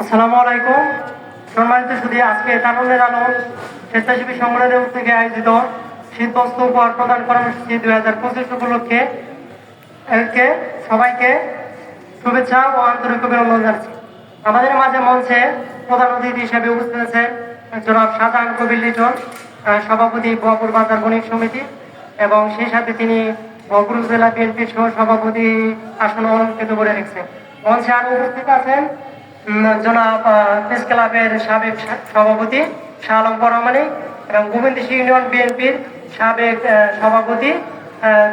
আসসালামু আলাইকুম। সম্মানিত শুধু আজকে তারুণ্যের আলো স্বেচ্ছাসেবী সংগঠনের থেকে আয়োজিত শীতবস্ত্র উপহার প্রদান কর্মসূচি দুই হাজার পঁচিশ উপলক্ষে একে সবাইকে শুভেচ্ছা ও আন্তরিক অভিনন্দন জানাচ্ছি। আমাদের মাঝে মঞ্চে প্রধান অতিথি হিসেবে উপস্থিত আছেন জনাব শাহজাহান কবির লিটন সভাপতি বোয়াপুর বাজার বণিক সমিতি এবং সেই সাথে তিনি বগুড়া জেলা বিএনপির সহ সভাপতি আসন অলঙ্কৃত করে রেখেছেন। মঞ্চে আরও উপস্থিত আছেন জনাব প্রেস ক্লাবের সাবেক সভাপতি শাহ আলম পরমানিক এবং গোবিন্দ ইউনিয়ন বিএনপির সাবেক সভাপতি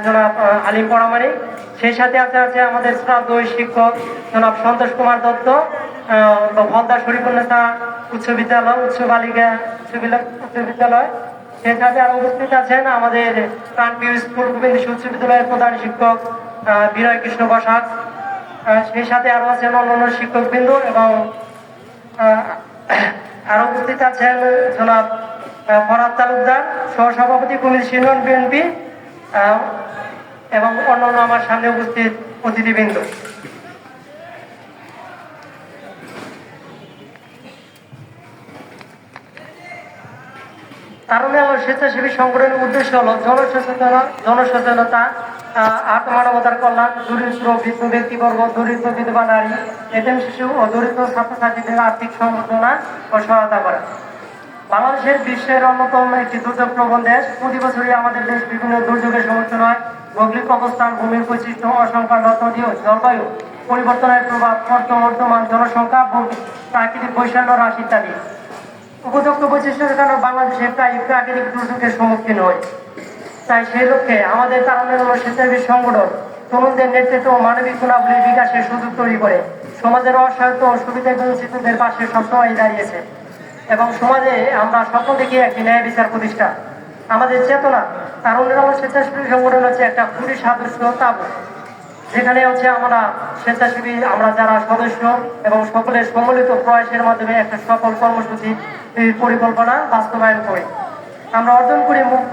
জনাব আলিম পরমানিক সেই সাথে আছে আছে আমাদের শ্রাদ্ধ শিক্ষক জনাব সন্তোষ কুমার দত্ত ভদ্দা শরীফুন্নেসা উচ্চ বিদ্যালয় উচ্চ বালিকা উচ্চ বিদ্যালয় সেই সাথে আরও উপস্থিত আছেন আমাদের প্রাণপ্রিয় স্কুল গোবিন্দ উচ্চ বিদ্যালয়ের প্রধান শিক্ষক বিনয় কৃষ্ণ আহ, সেই সাথে আরও আছেন অন্যান্য শিক্ষক শিক্ষকবৃন্দ এবং আরও আরও উপস্থিত আছেন জনাব ফরাদ তালুকদার, সহসভাপতি কুমির সিনিয়র বিএনপি এবং অন্যান্য আমার সামনে উপস্থিত অতিথিবৃন্দ। তারুণ্য আলো স্বেচ্ছাসেবী সংগঠনের উদ্দেশ্য হল জনসচেতনতা জনসচেতনতা আহ, আত্মমানবতার কল্যাণ দরিদ্র বৃদ্ধ ব্যক্তিবর্গ দরিদ্র বিধবা নারী এতেম শিশু ও দরিদ্র ছাত্রছাত্রীদের আর্থিক সম্বর্ধনা ও সহায়তা করা। বাংলাদেশের বিশ্বের অন্যতম একটি দুর্যোগ প্রবণ দেশ। প্রতি বছরই আমাদের দেশ বিভিন্ন দুর্যোগের সম্মুখীন হয়। ভৌগোলিক অবস্থান ভূমির বৈশিষ্ট্য অসংখ্য নদী জলবায়ু পরিবর্তনের প্রভাব বর্তমান জনসংখ্যা প্রাকৃতিক বৈষম্য হ্রাস ইত্যাদি। উপযুক্ত বৈশিষ্ট্যের কারণে বাংলাদেশে প্রায় প্রাকৃতিক দুর্যোগের সম্মুখীন হয়। তাই সেই লক্ষ্যে আমাদের তারুণ্যের স্বেচ্ছাসেবী সংগঠন তরুণদের নেতৃত্ব ও মানবিক গুণাবলীর বিকাশের সুযোগ তৈরি করে। সমাজের অসহায়ত ও সুবিধা বঞ্চিতদের পাশে সবসময় দাঁড়িয়েছে। এবং সমাজে আমরা স্বপ্ন দেখি একটি ন্যায় বিচার প্রতিষ্ঠা। আমাদের চেতনা তারুণ্যের হল স্বেচ্ছাসেবী সংগঠন হচ্ছে একটা পুলিশ সাদৃশ্য তাবু। যেখানে হচ্ছে আমরা স্বেচ্ছাসেবী, আমরা যারা সদস্য এবং সকলের সম্মিলিত প্রয়াসের মাধ্যমে একটা সফল কর্মসূচি পরিকল্পনা বাস্তবায়ন করি। আমরা অর্জন করি মুখ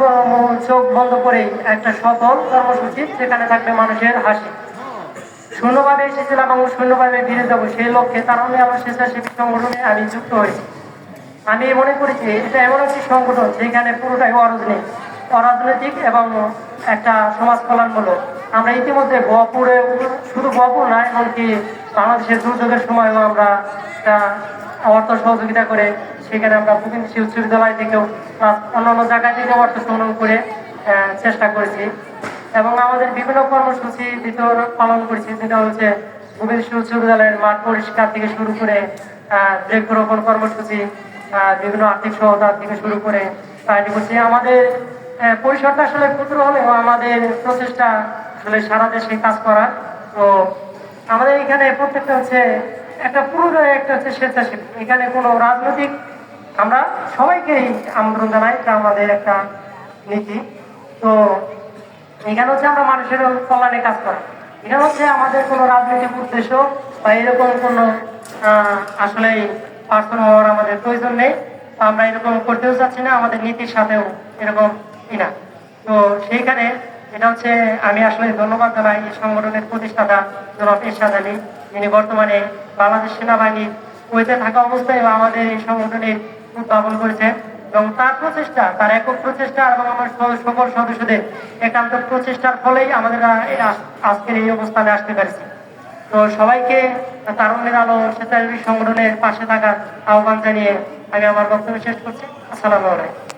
চোখ বন্ধ করেই একটা সফল কর্মসূচি, সেখানে থাকবে মানুষের হাসি। শূন্যভাবে এসেছিলাম এবং শূন্যভাবে ফিরে যাব সেই লক্ষ্যে, তার আমি আমার স্বেচ্ছাসেবী সংগঠনে আমি যুক্ত হয়েছি। আমি মনে করি যে এটা এমন একটি সংগঠন যেখানে পুরোটাই অরাজনৈতিক অরাজনৈতিক এবং একটা সমাজ কল্যাণমূলক। আমরা ইতিমধ্যে গোয়াপুরে শুধু গোয়াপুর না, এমনকি বাংলাদেশের দুর্যোগের সময়ও আমরা অর্থ সহযোগিতা করে সেখানে আমরা গোবিন্দ শিশু উচ্চ বিদ্যালয় থেকেও plus অন্যান্য জায়গা থেকে অর্থ সংগ্রহ করে চেষ্টা করেছি। এবং আমাদের বিভিন্ন কর্মসূচি ভিতর পালন করেছি, যেটা হচ্ছে গোবিন্দ উচ্চ মাঠ পরিষ্কার থেকে শুরু করে বৃক্ষরোপণ কর্মসূচি বিভিন্ন আর্থিক সহায়তা থেকে শুরু করে কাহিনী করছি আমাদের পরিসরটা আসলে ক্ষুদ্র হলেও আমাদের প্রচেষ্টা আসলে সারা দেশে কাজ করার তো আমাদের এখানে প্রত্যেকটা হচ্ছে একটা পুরো একটা হচ্ছে স্বেচ্ছাসেবী। এখানে কোনো রাজনৈতিক আমরা সবাইকেই আমন্ত্রণ জানাই এটা আমাদের একটা নীতি। তো এখানে হচ্ছে আমরা মানুষের কল্যাণে কাজ করা। এখানে হচ্ছে আমাদের কোনো রাজনৈতিক উদ্দেশ্য বা এরকম কোনো আসলে পার্সন হওয়ার আমাদের প্রয়োজন নেই। আমরা এরকম করতেও চাচ্ছি না, আমাদের নীতির সাথেও এরকম ই না। তো সেইখানে এটা হচ্ছে আমি আসলে ধন্যবাদ জানাই এই সংগঠনের প্রতিষ্ঠাতা জনাব এরশাদ আলী। যিনি বর্তমানে বাংলাদেশ সেনাবাহিনীর কুয়েতে থাকা অবস্থায় বা আমাদের এই সংগঠনের উদ্ভাবন করেছেন এবং তার প্রচেষ্টা, তার একক প্রচেষ্টা এবং আমার সকল সদস্যদের একান্ত প্রচেষ্টার ফলেই আমাদের আজকের এই অবস্থানে আসতে পেরেছি। তো সবাইকে তারুণ্যের আলো, স্বেচ্ছাসেবী সংগঠনের পাশে থাকার আহ্বান জানিয়ে আমি আমার বক্তব্য শেষ করছি। আসসালামু আলাইকুম।